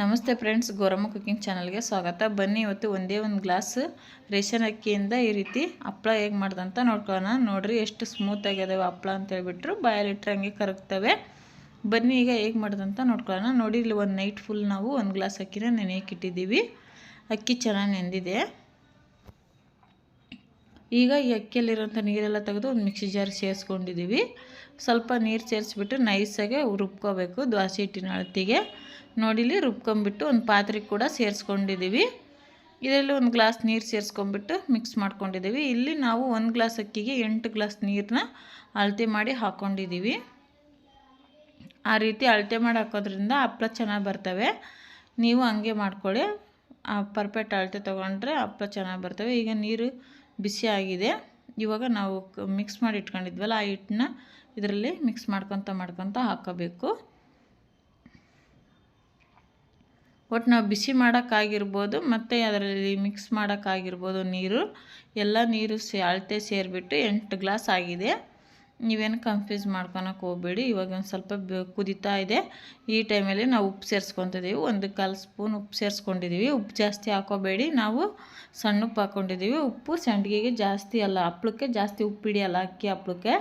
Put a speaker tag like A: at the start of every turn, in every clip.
A: ನಮಸ್ತೆ friends, Gowramma cooking ಚಾನಲ್ಗೆ ಸ್ವಾಗತ. ಬನ್ನಿ ಇವತ್ತು ಒಂದೇ ಒಂದು ಗ್ಲಾಸ್ ರೇಷನ್ ಅಕ್ಕಿಯಿಂದ ಈ ರೀತಿ ಹಪ್ಪಳ ಹೇಗೆ ಮಾಡ್ದಂತ ನೋಡ್ಕೊಳ್ಳೋಣ. ನೋಡಿರಿ, ಎಷ್ಟು ಸ್ಮೂತ್ ಆಗ್ಯದವೆ ಹಪ್ಪಳ ಅಂತ ಹೇಳ್ಬಿಟ್ರು ಬಾಯಲ್ಲಿಟ್ಟರೆ ಹಂಗೆ ಕರಗ್ತವೆ. ಬನ್ನಿ ಈಗ ಹೇಗೆ ಮಾಡ್ದಂತ ನೋಡ್ಕೊಳ್ಳೋಣ. ನೋಡಿ, ಇಲ್ಲಿ ಒಂದು ನೈಟ್ ಫುಲ್ ನಾವು ಒಂದು ಗ್ಲಾಸ್ ಅಕ್ಕಿನ ನೆನೆಯಕ್ಕೆ ಇಟ್ಟಿದ್ದೀವಿ. ಅಕ್ಕಿ ಚೆನ್ನಾಗಿ ನೆಂದಿದೆ. ಈಗ ಈ ಅಕ್ಕಿಯಲ್ಲಿರೋಂಥ ನೀರೆಲ್ಲ ತೆಗೆದು ಒಂದು ಮಿಕ್ಸಿ ಜಾರ್ ಸೇರಿಸ್ಕೊಂಡಿದ್ದೀವಿ. ಸ್ವಲ್ಪ ನೀರು ಸೇರಿಸ್ಬಿಟ್ಟು ನೈಸಾಗೆ ರುಬ್ಕೋಬೇಕು ದ್ವಾಸೆ ಹಿಟ್ಟಿನ ಅಳತಿಗೆ ನೋಡಿಲಿ ರುಬ್ಕೊಂಬಿಟ್ಟು ಒಂದು ಪಾತ್ರೆ ಕೂಡ ಸೇರಿಸ್ಕೊಂಡಿದ್ದೀವಿ ಇದರಲ್ಲಿ ಒಂದು ಗ್ಲಾಸ್ ನೀರು ಸೇರಿಸ್ಕೊಂಬಿಟ್ಟು ಮಿಕ್ಸ್ ಮಾಡ್ಕೊಂಡಿದ್ದೀವಿ ಇಲ್ಲಿ ನಾವು ಒಂದು ಗ್ಲಾಸ್ ಅಕ್ಕಿಗೆ ಎಂಟು ಗ್ಲಾಸ್ ನೀರನ್ನ ಅಳತೆ ಮಾಡಿ ಹಾಕ್ಕೊಂಡಿದ್ದೀವಿ ಆ ರೀತಿ ಅಳತೆ ಮಾಡಿ ಹಾಕೋದ್ರಿಂದ ಹಪ್ಪಳ ಚೆನ್ನಾಗಿ ಬರ್ತವೆ. ನೀವು ಹಂಗೆ ಮಾಡ್ಕೊಳ್ಳಿ. ಪರ್ಫೆಕ್ಟ್ ಅಳತೆ ತೊಗೊಂಡ್ರೆ ಹಪ್ಪಳ ಚೆನ್ನಾಗಿ ಬರ್ತವೆ. ಈಗ ನೀರು ಬಿಸಿ ಆಗಿದೆ. ಇವಾಗ ನಾವು ಮಿಕ್ಸ್ ಮಾಡಿ ಇಟ್ಕೊಂಡಿದ್ವಲ್ಲ ಆ ಹಿಟ್ಟನ್ನ ಇದರಲ್ಲಿ ಮಿಕ್ಸ್ ಮಾಡ್ಕೊತ ಮಾಡ್ಕೊತ ಹಾಕೋಬೇಕು. ಒಟ್ಟು ನಾವು ಬಿಸಿ ಮಾಡೋಕ್ಕಾಗಿರ್ಬೋದು ಮತ್ತು ಅದರಲ್ಲಿ ಮಿಕ್ಸ್ ಮಾಡೋಕ್ಕಾಗಿರ್ಬೋದು ನೀರು. ಎಲ್ಲ ನೀರು ಸೇ, ಅಳತೆ ಸೇರಿಬಿಟ್ಟು ಎಂಟು ಗ್ಲಾಸ್ ಆಗಿದೆ. ನೀವೇನು ಕನ್ಫ್ಯೂಸ್ ಮಾಡ್ಕೊಳಕ್ಕೆ ಹೋಗಬೇಡಿ. ಇವಾಗ ಒಂದು ಸ್ವಲ್ಪ ಕುದಿತಾ ಇದೆ. ಈ ಟೈಮಲ್ಲಿ ನಾವು ಉಪ್ಪು ಸೇರಿಸ್ಕೊತಿದ್ದೀವಿ ಒಂದು ಕಾಲು ಸ್ಪೂನ್ ಉಪ್ಪು ಸೇರಿಸ್ಕೊಂಡಿದ್ದೀವಿ ಉಪ್ಪು ಜಾಸ್ತಿ ಹಾಕೋಬೇಡಿ. ನಾವು ಸಣ್ಣ ಉಪ್ಪು ಹಾಕ್ಕೊಂಡಿದ್ದೀವಿ ಉಪ್ಪು ಸಂಡಿಗೆಗೆ ಜಾಸ್ತಿ ಅಲ್ಲ, ಹಪ್ಳಕ್ಕೆ ಜಾಸ್ತಿ ಉಪ್ಪು ಹಿಡಿಯಲ್ಲ, ಅಕ್ಕಿ ಹಪ್ಳಕ್ಕೆ.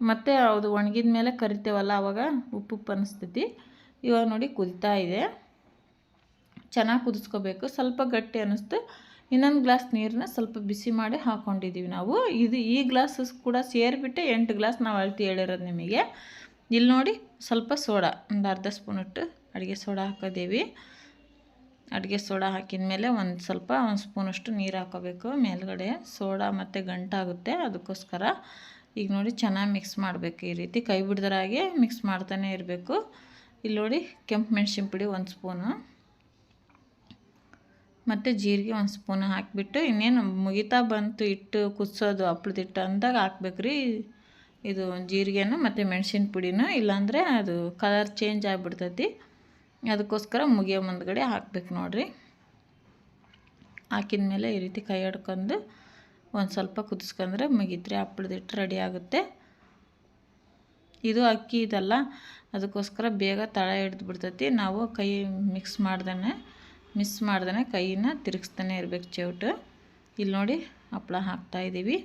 A: ಮತ್ತು ಅದು ಒಣಗಿದ ಮೇಲೆ ಕರಿತೇವಲ್ಲ ಆವಾಗ ಉಪ್ಪು ಉಪ್ಪು ಅನ್ನಿಸ್ತೈತಿ ಇವಾಗ ನೋಡಿ ಕುದಿತಾ ಇದೆ. ಚೆನ್ನಾಗಿ ಕುದಿಸ್ಕೋಬೇಕು. ಸ್ವಲ್ಪ ಗಟ್ಟಿ ಅನ್ನಿಸ್ತು ಇನ್ನೊಂದು ಗ್ಲಾಸ್ ನೀರನ್ನ ಸ್ವಲ್ಪ ಬಿಸಿ ಮಾಡಿ ಹಾಕ್ಕೊಂಡಿದ್ದೀವಿ ನಾವು. ಇದು ಈ ಗ್ಲಾಸಸ್ ಕೂಡ ಸೇರಿಬಿಟ್ಟು ಎಂಟು ಗ್ಲಾಸ್ ನಾವು ಅಳ್ತಿ ಹೇಳಿರೋದು ನಿಮಗೆ. ಇಲ್ಲಿ ನೋಡಿ ಸ್ವಲ್ಪ ಸೋಡಾ, ಒಂದು ಅರ್ಧ ಸ್ಪೂನ್ ಇಟ್ಟು ಅಡುಗೆ ಸೋಡಾ ಹಾಕೋದೇವಿ. ಅಡುಗೆ ಸೋಡಾ ಹಾಕಿದ ಮೇಲೆ ಒಂದು ಸ್ವಲ್ಪ, ಒಂದು ಸ್ಪೂನಷ್ಟು ನೀರು ಹಾಕೋಬೇಕು. ಮೇಲ್ಗಡೆ ಸೋಡಾ ಮತ್ತು ಗಂಟಾಗುತ್ತೆ, ಅದಕ್ಕೋಸ್ಕರ. ಈಗ ನೋಡಿ ಚೆನ್ನಾಗಿ ಮಿಕ್ಸ್ ಮಾಡಬೇಕು ಈ ರೀತಿ. ಕೈ ಬಿಡ್ದರಾಗೆ ಮಿಕ್ಸ್ ಮಾಡ್ತಾನೆ ಇರಬೇಕು. ಇಲ್ಲಿ ನೋಡಿ ಕೆಂಪು ಮೆಣಸಿನ ಪುಡಿ ಒಂದು ಸ್ಪೂನು ಮತ್ತು ಜೀರಿಗೆ ಒಂದು ಸ್ಪೂನ್ ಹಾಕಿಬಿಟ್ಟು ಇನ್ನೇನು ಮುಗಿತಾ ಬಂತು ಹಿಟ್ಟು ಕುದಿಸೋದು ಹಪ್ಳದ ಹಿಟ್ಟು ಅಂದಾಗ ಹಾಕ್ಬೇಕು ರೀ ಇದು ಜೀರಿಗೆನ ಮತ್ತು ಮೆಣಸಿನ ಪುಡಿನ. ಇಲ್ಲಾಂದರೆ ಅದು ಕಲರ್ ಚೇಂಜ್ ಆಗಿಬಿಡ್ತೈತಿ. ಅದಕ್ಕೋಸ್ಕರ ಮುಗಿಯೋ ಮುಂದ್ಗಡೆ ಹಾಕ್ಬೇಕು ನೋಡಿರಿ. ಹಾಕಿದ ಮೇಲೆ ಈ ರೀತಿ ಕೈ ಹಿಡ್ಕೊಂಡು ಒಂದು ಸ್ವಲ್ಪ ಕುದಿಸ್ಕೊಂಡ್ರೆ ಮುಗಿದ್ರೆ ಹಪ್ಳದಿಟ್ಟು ರೆಡಿ ಆಗುತ್ತೆ. ಇದು ಅಕ್ಕಿ ಇದಲ್ಲ, ಅದಕ್ಕೋಸ್ಕರ ಬೇಗ ತಳ ಹಿಡ್ದು ಬಿಡ್ತೈತಿ. ನಾವು ಕೈ ಮಿಕ್ಸ್ ಮಾಡ್ದೇ ಮಿಸ್ ಮಾಡ್ದೇ ಕೈನ ತಿರುಗಿಸ್ತಾನೆ ಇರಬೇಕು ಚೌಟು. ಇಲ್ಲಿ ನೋಡಿ ಹಪ್ಳ ಹಾಕ್ತಾಯಿದ್ದೀವಿ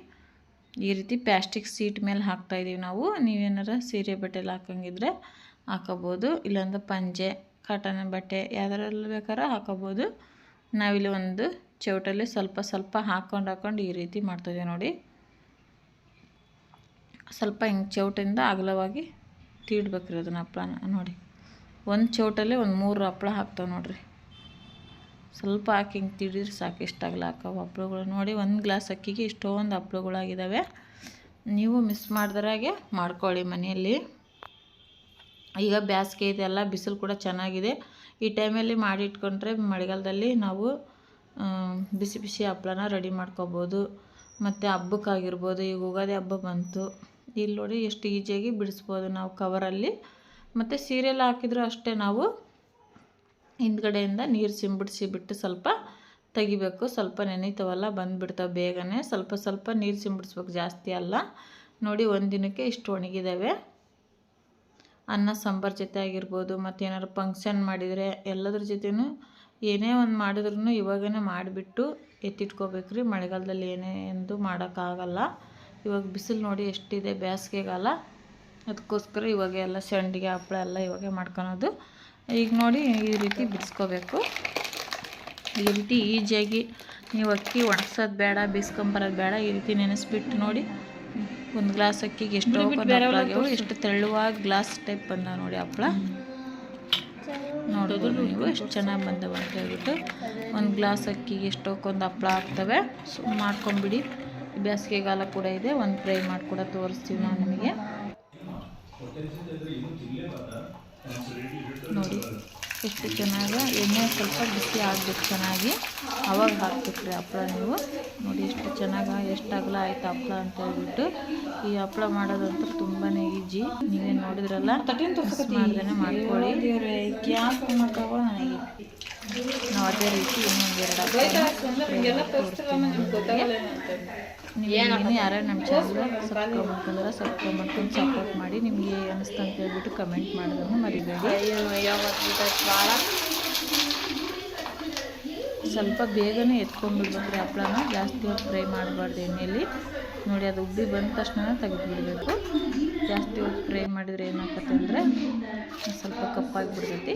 A: ಈ ರೀತಿ ಪ್ಲಾಸ್ಟಿಕ್ ಸೀಟ್ ಮೇಲೆ ಹಾಕ್ತಾಯಿದ್ದೀವಿ ನಾವು. ನೀವೇನಾರ ಸೀರೆ ಬಟ್ಟೆಲಿ ಹಾಕಂಗಿದ್ರೆ ಹಾಕೋಬೋದು. ಇಲ್ಲಾಂದ್ರೆ ಪಂಜೆ ಕಾಟನ್ ಬಟ್ಟೆ ಯಾವ್ದರಲ್ಲಿ ಬೇಕಾದ್ರೆ ಹಾಕೋಬೋದು. ನಾವಿಲ್ಲಿ ಒಂದು ಚೌಟಲ್ಲಿ ಸ್ವಲ್ಪ ಸ್ವಲ್ಪ ಹಾಕ್ಕೊಂಡು ಹಾಕ್ಕೊಂಡು ಈ ರೀತಿ ಮಾಡ್ತಾಯಿದ್ದೀವಿ ನೋಡಿ. ಸ್ವಲ್ಪ ಹಿಂಗೆ ಚೌಟಿಂದ ಅಗಲವಾಗಿ ತೀಡ್ಬೇಕ್ರಿ ಅದನ್ನು ಹಪ್ಪಳನ ನೋಡಿ. ಒಂದು ಚೌಟಲ್ಲಿ ಒಂದು ಮೂರು ಹಪ್ಳ ಹಾಕ್ತಾವೆ ನೋಡಿರಿ. ಸ್ವಲ್ಪ ಹಾಕಿ ಹಿಂಗೆ ತಿಳಿದ್ರೆ ಸಾಕು ಅಗಲ ಹಾಕವು ಹಪ್ಳುಗಳು. ನೋಡಿ ಒಂದು ಗ್ಲಾಸ್ ಅಕ್ಕಿಗೆ ಇಷ್ಟೊಂದು ಹಪ್ಳಗಳಾಗಿದ್ದಾವೆ ನೀವು ಮಿಸ್ ಮಾಡಿದ್ರಾಗೆ ಮಾಡ್ಕೊಳ್ಳಿ ಮನೆಯಲ್ಲಿ. ಈಗ ಬೇಸಿಗೆ ಇದೆಲ್ಲ ಬಿಸಿಲು ಕೂಡ ಚೆನ್ನಾಗಿದೆ. ಈ ಟೈಮಲ್ಲಿ ಮಾಡಿಟ್ಕೊಂಡ್ರೆ ಮಳೆಗಾಲದಲ್ಲಿ ನಾವು ಬಿಸಿ ಬಿಸಿ ಹಪ್ಳನ ರೆಡಿ ಮಾಡ್ಕೊಬೋದು. ಮತ್ತು ಹಬ್ಬಕ್ಕಾಗಿರ್ಬೋದು, ಈಗ ಯುಗಾದಿ ಹಬ್ಬ ಬಂತು. ಇಲ್ಲಿ ನೋಡಿ ಎಷ್ಟು ಈಜಿಯಾಗಿ ಬಿಡಿಸ್ಬೋದು ನಾವು ಕವರಲ್ಲಿ. ಮತ್ತು ಸೀರೆಲ್ಲ ಹಾಕಿದ್ರು ಅಷ್ಟೇ ನಾವು ಹಿಂದ್ಗಡೆಯಿಂದ ನೀರು ಸಿಂಬಿಡಿಸಿ ಬಿಟ್ಟು ಸ್ವಲ್ಪ ತೆಗಿಬೇಕು. ಸ್ವಲ್ಪ ನೆನೀತವಲ್ಲ ಬಂದುಬಿಡ್ತಾವೆ ಬೇಗನೆ. ಸ್ವಲ್ಪ ಸ್ವಲ್ಪ ನೀರು ಸಿಂಬಿಡಿಸ್ಬೇಕು ಜಾಸ್ತಿ ಅಲ್ಲ. ನೋಡಿ ಒಂದು ದಿನಕ್ಕೆ ಇಷ್ಟು ಒಣಗಿದ್ದಾವೆ ಅನ್ನ, ಸಾಂಬಾರು ಜೊತೆ ಆಗಿರ್ಬೋದು ಮತ್ತು ಏನಾದ್ರು ಫಂಕ್ಷನ್ ಮಾಡಿದರೆ ಎಲ್ಲದ್ರ ಜೊತೆನೂ ಏನೇ ಒಂದು ಮಾಡಿದ್ರೂ ಇವಾಗೇ ಮಾಡಿಬಿಟ್ಟು ಎತ್ತಿಟ್ಕೋಬೇಕು ರೀ ಮಳೆಗಾಲದಲ್ಲಿ ಏನೇ ಎಂದು ಮಾಡೋಕ್ಕಾಗಲ್ಲ. ಇವಾಗ ಬಿಸಿಲು ನೋಡಿ ಎಷ್ಟಿದೆ ಬೇಸಿಗೆಗಾಲ ಅದಕ್ಕೋಸ್ಕರ ಇವಾಗ ಎಲ್ಲ ಸಂಡಿಗೆ ಹಪ್ಪಳ ಎಲ್ಲ ಇವಾಗೆ ಮಾಡ್ಕೊಳೋದು. ಈಗ ನೋಡಿ ಈ ರೀತಿ ಬಿಡಿಸ್ಕೋಬೇಕು. ಈ ರೀತಿ ಈಜಿಯಾಗಿ ನೀವು ಅಕ್ಕಿ ಒಣಗ್ಸೋದು ಬೇಡ ಬೀಸ್ಕೊಂಬರೋದು ಬೇಡ ಈ ರೀತಿ ನೆನೆಸ್ಬಿಟ್ಟು ನೋಡಿ. ಒಂದು ಗ್ಲಾಸ್ ಅಕ್ಕಿಗೆ ಎಷ್ಟು ಎಷ್ಟು ತೆಳ್ಳುವಾಗಿ ಗ್ಲಾಸ್ ಟೈಪ್ ಬಂದ ನೋಡಿ ಹಪ್ಪಳ ನೋಡೋದು ನೀವು ಎಷ್ಟು ಚೆನ್ನಾಗಿ ಬಂದವೆ ಅಂತ ಹೇಳ್ಬಿಟ್ಟು ಒಂದು ಗ್ಲಾಸ್ ಅಕ್ಕಿಗೆ ಎಷ್ಟೊಕ್ಕೊಂದು ಹಪ್ಪಳ ಆಗ್ತವೆ. ಸೊ ಮಾಡ್ಕೊಂಬಿಡಿ. ಬೇಸಿಗೆಗಾಲ ಕೂಡ ಇದೆ, ಒಂದು ಫ್ರೈ ಮಾಡಿ ಕೂಡ ತೋರಿಸ್ತೀವಿ ನಾವು ನಿಮಗೆ. ನೋಡಿ. ಎಷ್ಟು ಚೆನ್ನಾಗಿ ಎಣ್ಣೆ ಸ್ವಲ್ಪ ಬಿಸಿ ಆಗಬೇಕು ಚೆನ್ನಾಗಿ. ಅವಾಗ ಹಾಕ್ಬೇಕ್ರಿ ಹಪ್ಪಳ ನೀವು. ನೋಡಿ ಎಷ್ಟು ಚೆನ್ನಾಗಿ ಎಷ್ಟು ಅಗಲ ಆಯ್ತು ಹಪ್ಪಳ ಅಂತ ಹೇಳ್ಬಿಟ್ಟು. ಈ ಹಪ್ಪಳ ಮಾಡೋದಂತೂ ತುಂಬಾ ಈಜಿ. ನೀವೇನು ನೋಡಿದ್ರಲ್ಲ ಮಾಡ್ದೇ ಮಾಡ್ಕೊಳ್ಳಿ. ನನಗೆ? ನಾವು ಅದೇ ರೀತಿ ಇನ್ನೊಂದು ಎರಡು ನೀವು ಯಾರು ನಮ್ಮ ಚಾನಲ್ ಸಬ್ಸ್ಕ್ರೈಬ್ ಮಾಡ್ಕೊಂಡ್ರೆ ಸಬ್ಸ್ಕ್ರೈಬ್ ಮಾಡ್ಕೊಂಡು ಸಪೋರ್ಟ್ ಮಾಡಿ ನಿಮಗೆ ಅನಿಸ್ತು ಅಂತ ಹೇಳ್ಬಿಟ್ಟು ಕಮೆಂಟ್ ಮಾಡೋದನ್ನು ಮರಿಬೇಡಿ.
B: ಭಾಳ
A: ಸ್ವಲ್ಪ ಬೇಗನೆ ಎತ್ಕೊಂಡ್ಬಿಡ್ಬೇಕ್ರಿ ಹಪ್ಳನ ಜಾಸ್ತಿ ಹೊತ್ತು ಫ್ರೈ ಮಾಡಬಾರ್ದು ಎಣ್ಣೆಯಲ್ಲಿ ನೋಡಿ, ಅದು ಉಬ್ಬಿ ಬಂದ ತಕ್ಷಣ ತೆಗೆದುಬಿಡ್ಬೇಕು. ಜಾಸ್ತಿ ಹೊತ್ತು ಫ್ರೈ ಮಾಡಿದರೆ ಏನಾಗುತ್ತೆ ಅಂದರೆ, ಸ್ವಲ್ಪ ಕಪ್ಪಾಗಿಬಿಡ್ತೈತಿ.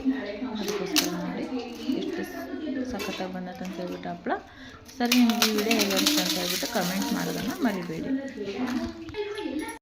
A: ಅದಕ್ಕೋಸ್ಕರ ನೋಡಿ, ಎಷ್ಟು ಸಖತ್ತಾಗಿ ಬಂದತ್ತೆ ಅಂತ ಹೇಳ್ಬಿಟ್ಟು ಹಪ್ಪಳ ಸರಿ, ನಿಮ್ಗೆ ಈ ವಿಡಿಯೋ ಹೇಗೆ ಅಂತ ಹೇಳ್ಬಿಟ್ಟು ಕಮೆಂಟ್ ಮಾಡೋದನ್ನು ಮರಿಬೇಡಿ.